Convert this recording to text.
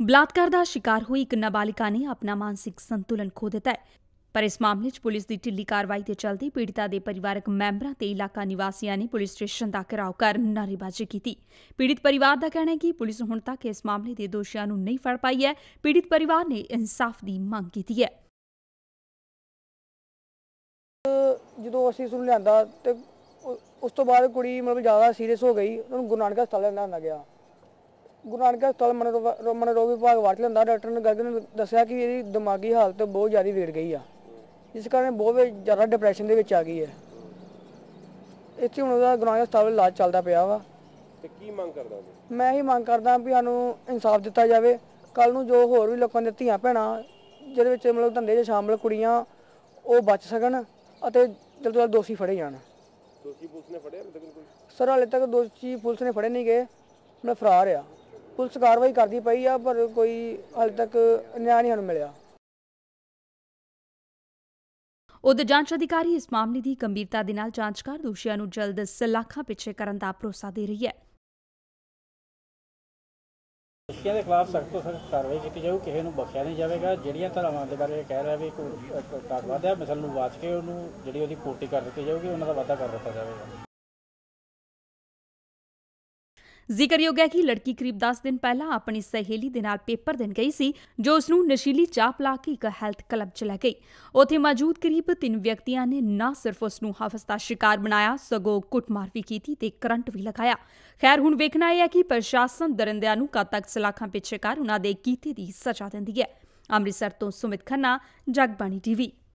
ਬਲਾਤਕਾਰ ਦਾ ਸ਼ਿਕਾਰ ਹੋਈ ਇੱਕ ਨਾਬਾਲਿਕਾ ਨੇ ਆਪਣਾ ਮਾਨਸਿਕ ਸੰਤੁਲਨ ਖੋ ਦਿੱਤਾ ਹੈ। ਪਰ ਇਸ ਮਾਮਲੇ 'ਚ ਪੁਲਿਸ ਦੀ ਢਿੱਲੀ ਕਾਰਵਾਈ ਦੇ ਚਲਦੇ ਪੀੜਿਤਾ ਦੇ ਪਰਿਵਾਰਕ ਮੈਂਬਰਾਂ ਤੇ ਇਲਾਕਾ ਨਿਵਾਸੀਆਂ ਨੇ ਪੁਲਿਸ ਸਟੇਸ਼ਨ ਦਾ ਘਿਰਾਓ ਕਰ ਨਾਅਰੇਬਾਜ਼ੀ ਕੀਤੀ। ਪੀੜਿਤ ਪਰਿਵਾਰ ਦਾ ਕਹਿਣਾ ਹੈ ਕਿ ਪੁਲਿਸ ਹੁਣ ਤੱਕ ਇਸ ਮਾਮਲੇ ਦੇ ਦੋਸ਼ੀਆਂ ਨੂੰ ਨਹੀਂ ਫੜ ਪਾਈ ਹੈ। ਪੀੜਿਤ ਪਰਿਵਾਰ ਨੇ ਇਨਸਾਫ ਦੀ ਮੰਗ ਕੀਤੀ ਹੈ। ਜਦੋਂ ਅਸੀਂ ਉਸ ਲਿਆਂਦਾ ਤੇ ਉਸ ਤੋਂ ਬਾਅਦ ਕੁੜੀ ਮਤਲਬ ਜ਼ਿਆਦਾ ਸੀਰੀਅਸ ਹੋ ਗਈ, ਉਹਨੂੰ ਗੁਰੂ ਨਾਨਕ ਹਸਪਤਾਲ ਲਿਆਂਦਾ ਗਿਆ। ਗੁਰੂ ਨਾਨਕ ਹਸਪਤਾਲ ਮਨੋਰੋ- ਮਨੋਰੋਗ ਵਿਭਾਗ ਵਾਰਟ ਲਿਆਂਦਾ ਡਾਕਟਰ ਨੇ ਗਰਗ ਨੇ ਦੱਸਿਆ ਕਿ ਇਹਦੀ ਦਿਮਾਗੀ ਹਾਲਤ ਬਹੁਤ ਜ਼ਿਆਦਾ ਵਿਗੜ ਗਈ ਆ। ਜਿਸ ਕਾਰਨ ਬਹੁਤ ਜ਼ਿਆਦਾ ਡਿਪਰੈਸ਼ਨ ਦੇ ਵਿੱਚ ਆ ਗਈ ਹੈ। ਇੱਥੇ ਹੁਣ ਉਹਦਾ ਗੁਰੂ ਨਾਨਕ ਹਸਪਤਾਲ ਇਲਾਜ ਚੱਲਦਾ ਪਿਆ ਵਾ। ਤੇ ਕੀ ਮੰਗ ਕਰਦਾ ਉਹ? ਮੈਂ ਹੀ ਮੰਗ ਕਰਦਾ ਵੀ ਸਾਨੂੰ ਇਨਸਾਫ ਦਿੱਤਾ ਜਾਵੇ। ਕੱਲ ਨੂੰ ਜੋ ਹੋਰ ਵੀ ਲੋਕਾਂ ਦੇ ਧੀਆਂ ਭੈਣਾਂ ਜਿਹਦੇ ਵਿੱਚ ਮਤਲਬ ਧੰਦੇ 'ਚ ਸ਼ਾਮਲ ਕੁੜੀਆਂ ਉਹ ਬਚ ਸਕਣ ਅਤੇ ਜਲਦ ਤੋਂ ਜਲਦ ਦੋਸ਼ੀ ਫੜੇ ਜਾਣ। ਦੋਸ਼ੀ ਪੁਲਿਸ ਨੇ ਫੜਿਆ ਲੇਕਿਨ ਕੋਈ? ਸਰ ਹਾਲੇ ਤੱਕ ਦੋਸ਼ੀ ਪੁਲਿਸ ਨੇ ਫੜੇ ਨਹੀਂ ਗਏ ਮੈਂ ਫਰਾਰ ਆ। ਪੁਲਿਸ ਕਾਰਵਾਈ ਕਰਦੀ ਪਈ ਆ ਪਰ ਕੋਈ ਹਾਲੇ ਤੱਕ ਨਿਆਂ ਨਹੀਂ ਸਾਨੂੰ ਮਿਲਿਆ। ਉਧਰ ਜਾਂਚ ਅਧਿਕਾਰੀ ਇਸ ਮਾਮਲੇ ਦੀ ਗੰਭੀਰਤਾ ਦੇ ਨਾਲ ਜਾਂਚ ਕਰ ਦੋਸ਼ੀਆਂ ਨੂੰ ਜਲਦ ਸਲਾਖਾਂ ਪਿੱਛੇ ਕਰਨ ਦਾ ਭਰੋਸਾ ਦੇ ਰਹੀ ਹੈ। ਦੋਸ਼ੀਆਂ ਦੇ ਖਿਲਾਫ ਸਖਤ ਤੋਂ ਸਖਤ ਕਾਰਵਾਈ ਕੀਤੀ ਜਾਊ ਕਿਸੇ ਨੂੰ ਬਖਸ਼ਿਆ ਨਹੀਂ ਜਾਵੇਗਾ। ਜਿਹੜੀਆਂ ਧਾਰਾਵਾਂ ਦੇ ਬਾਰੇ ਇਹ ਕਹਿ ਰਿਹਾ ਵੀ ਕੋਈ ਕਾਗਵਾਦ ਹੈ ਮਿਸਲ ਨੂੰ ਵਾਚ ਕੇ ਉਹਨੂੰ ਜਿਹੜੀ ਉਹਦੀ ਪੂਰਤੀ ਕਰ ਦਿੱਤੀ ਜਾਊਗੀ ਉਹਨਾਂ ਦਾ ਵਾਅਦਾ ਕਰ ਦਿੱਤਾ ਜਾਵੇਗਾ। ਜ਼ਿਕਰਯੋਗ ਹੈ ਕਿ ਲੜਕੀ ਕਰੀਬ 10 ਦਿਨ ਪਹਿਲਾਂ ਆਪਣੀ ਸਹੇਲੀ ਦੇ ਨਾਲ ਪੇਪਰ ਦੇਣ ਗਈ ਸੀ, ਜੋ ਉਸ ਨੂੰ ਨਸ਼ੀਲੀ ਚਾਹ ਪਿਲਾ ਕੇ ਇੱਕ ਹੈਲਥ ਕਲੱਬ ਚ ਲੈ ਗਈ। ਉੱਥੇ ਮੌਜੂਦ ਕਰੀਬ ਤਿੰਨ ਵਿਅਕਤੀਆਂ ਨੇ ਨਾ ਸਿਰਫ ਉਸ ਨੂੰ ਹਵਸ ਦਾ ਸ਼ਿਕਾਰ ਬਣਾਇਆ, ਸਗੋਂ ਕੁੱਟਮਾਰ ਵੀ ਕੀਤੀ ਤੇ ਕਰੰਟ ਵੀ ਲਗਾਇਆ। ਖੈਰ, ਹੁਣ ਵੇਖਣਾ ਇਹ ਹੈ ਕਿ ਪ੍ਰਸ਼ਾਸਨ ਦਰਿੰਦਿਆਂ ਨੂੰ ਕਦ ਤੱਕ ਸਲਾਖਾਂ ਪਿੱਛੇ ਕਰ ਉਹਨਾਂ ਦੇ ਕੀਤੇ ਦੀ ਸਜ਼ਾ ਦਿੰਦੀ ਹੈ। ਅੰਮ੍ਰਿਤਸਰ ਤੋਂ ਸੁਮਿਤ ਖੰਨਾ, ਜਗਬਾਣੀ ਟੀਵੀ।